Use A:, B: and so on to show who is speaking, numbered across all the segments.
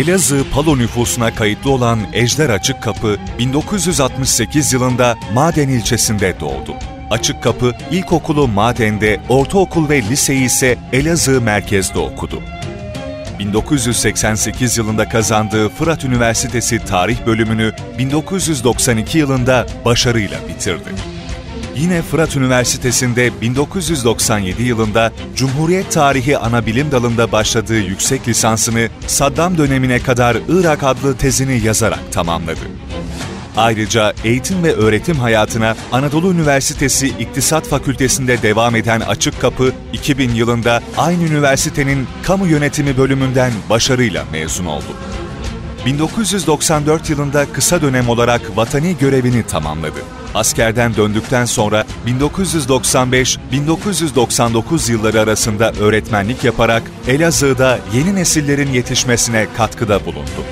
A: Elazığ Palo nüfusuna kayıtlı olan Ejder Açık Kapı, 1968 yılında Maden ilçesinde doğdu. Açık Kapı, ilkokulu Maden'de, ortaokul ve liseyi ise Elazığ merkezde okudu. 1988 yılında kazandığı Fırat Üniversitesi Tarih bölümünü 1992 yılında başarıyla bitirdi. Yine Fırat Üniversitesi'nde 1997 yılında Cumhuriyet Tarihi Anabilim Dalı'nda başladığı yüksek lisansını Saddam dönemine kadar Irak adlı tezini yazarak tamamladı. Ayrıca eğitim ve öğretim hayatına Anadolu Üniversitesi İktisat Fakültesi'nde devam eden Açık Kapı, 2000 yılında aynı üniversitenin Kamu Yönetimi bölümünden başarıyla mezun oldu. 1994 yılında kısa dönem olarak vatani görevini tamamladı. Askerden döndükten sonra 1995-1999 yılları arasında öğretmenlik yaparak Elazığ'da yeni nesillerin yetişmesine katkıda bulundu.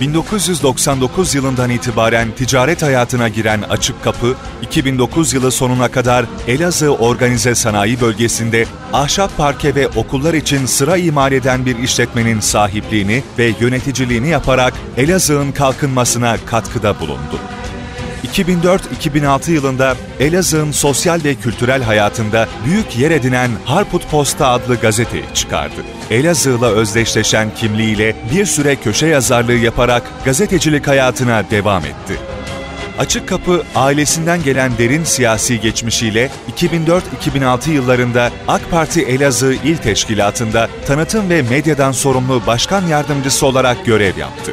A: 1999 yılından itibaren ticaret hayatına giren Açık Kapı, 2009 yılı sonuna kadar Elazığ Organize Sanayi Bölgesi'nde ahşap parke ve okullar için sıra imal eden bir işletmenin sahipliğini ve yöneticiliğini yaparak Elazığ'ın kalkınmasına katkıda bulundu. 2004-2006 yılında Elazığ'ın sosyal ve kültürel hayatında büyük yer edinen Harput Posta adlı gazeteyi çıkardı. Elazığ'la özdeşleşen kimliğiyle bir süre köşe yazarlığı yaparak gazetecilik hayatına devam etti. Açık Kapı ailesinden gelen derin siyasi geçmişiyle 2004-2006 yıllarında AK Parti Elazığ İl Teşkilatı'nda tanıtım ve medyadan sorumlu başkan yardımcısı olarak görev yaptı.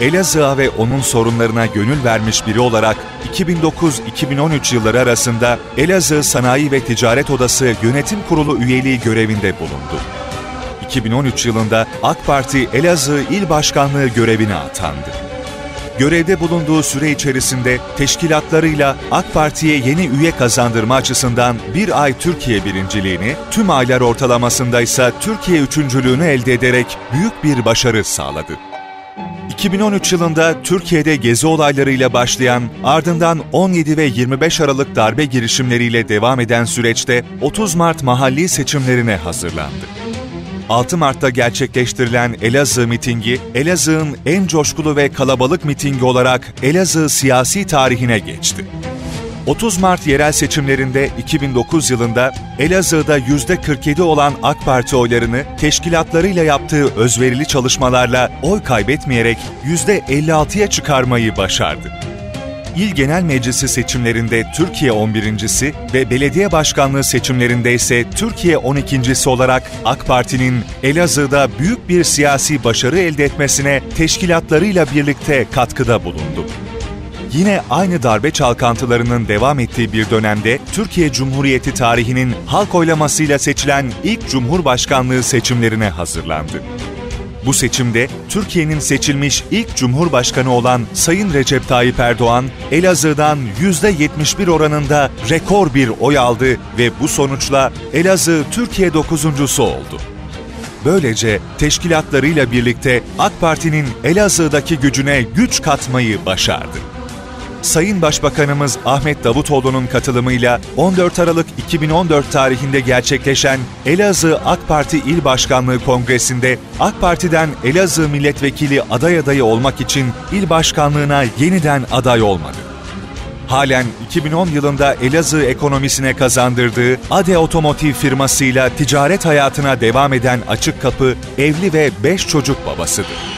A: Elazığ'a ve onun sorunlarına gönül vermiş biri olarak 2009-2013 yılları arasında Elazığ Sanayi ve Ticaret Odası Yönetim Kurulu üyeliği görevinde bulundu. 2013 yılında AK Parti Elazığ İl Başkanlığı görevine atandı. Görevde bulunduğu süre içerisinde teşkilatlarıyla AK Parti'ye yeni üye kazandırma açısından bir ay Türkiye birinciliğini, tüm aylar ortalamasında ise Türkiye üçüncülüğünü elde ederek büyük bir başarı sağladı. 2013 yılında Türkiye'de gezi olaylarıyla başlayan, ardından 17 ve 25 Aralık darbe girişimleriyle devam eden süreçte 30 Mart mahalli seçimlerine hazırlandı. 6 Mart'ta gerçekleştirilen Elazığ mitingi, Elazığ'ın en coşkulu ve kalabalık mitingi olarak Elazığ siyasi tarihine geçti. 30 Mart yerel seçimlerinde 2009 yılında Elazığ'da %47 olan AK Parti oylarını teşkilatlarıyla yaptığı özverili çalışmalarla oy kaybetmeyerek %56'ya çıkarmayı başardı. İl Genel Meclisi seçimlerinde Türkiye 11.si ve belediye başkanlığı seçimlerinde ise Türkiye 12.si olarak AK Parti'nin Elazığ'da büyük bir siyasi başarı elde etmesine teşkilatlarıyla birlikte katkıda bulundu. Yine aynı darbe çalkantılarının devam ettiği bir dönemde Türkiye Cumhuriyeti tarihinin halk oylamasıyla seçilen ilk Cumhurbaşkanlığı seçimlerine hazırlandı. Bu seçimde Türkiye'nin seçilmiş ilk Cumhurbaşkanı olan Sayın Recep Tayyip Erdoğan, Elazığ'dan %71 oranında rekor bir oy aldı ve bu sonuçla Elazığ Türkiye dokuzuncusu oldu. Böylece teşkilatlarıyla birlikte AK Parti'nin Elazığ'daki gücüne güç katmayı başardı. Sayın Başbakanımız Ahmet Davutoğlu'nun katılımıyla 14 Aralık 2014 tarihinde gerçekleşen Elazığ AK Parti İl Başkanlığı Kongresi'nde AK Parti'den Elazığ Milletvekili aday adayı olmak için il başkanlığına yeniden aday olmadı. Halen 2010 yılında Elazığ ekonomisine kazandırdığı Ade Otomotiv firmasıyla ticaret hayatına devam eden Açık Kapı, evli ve 5 çocuk babasıdır.